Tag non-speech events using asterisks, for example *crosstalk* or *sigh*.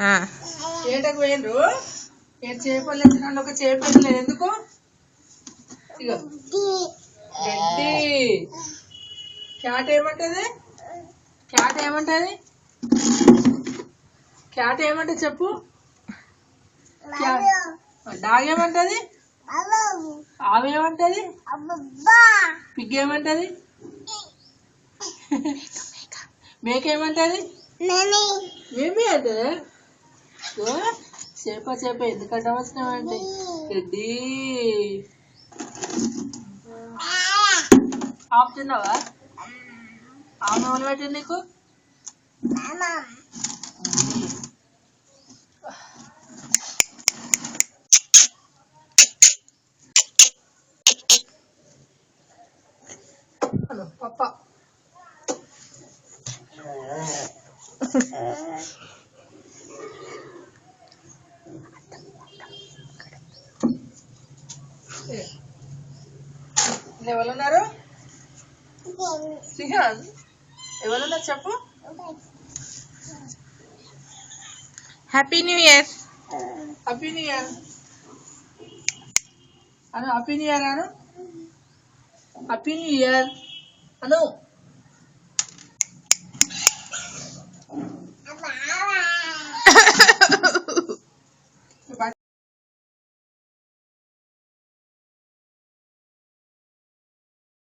ఆ. ఏటకు పోయినరు ఏడు చేపలు ఒక చేపలు లేదు ఎందుకు? ఇగో. గడ్డి క్యాట్ ఏమంటది? క్యాట్ ఏమంటది? క్యాట్ ఏమంటది చెప్పు. డాగ్ ఏమంటది? ఆవు ఏమంటది? పిగ్ ఏమంటది? మేక ఏమంటది? మేమే. అంటది? ఓ, చేప చేప ఎందుకంటే వచ్చినామంటే గడ్డి ఆపు తిన్నావా? ఆమె ఎవరు పెట్టింది నీకు? పప్ప. *laughs* ఎవరున్నారు? శ్రీహాన్ ఎవరున్నారు చెప్పు? Happy new year happy new year Anu happy new year Anu. Happy new year Anu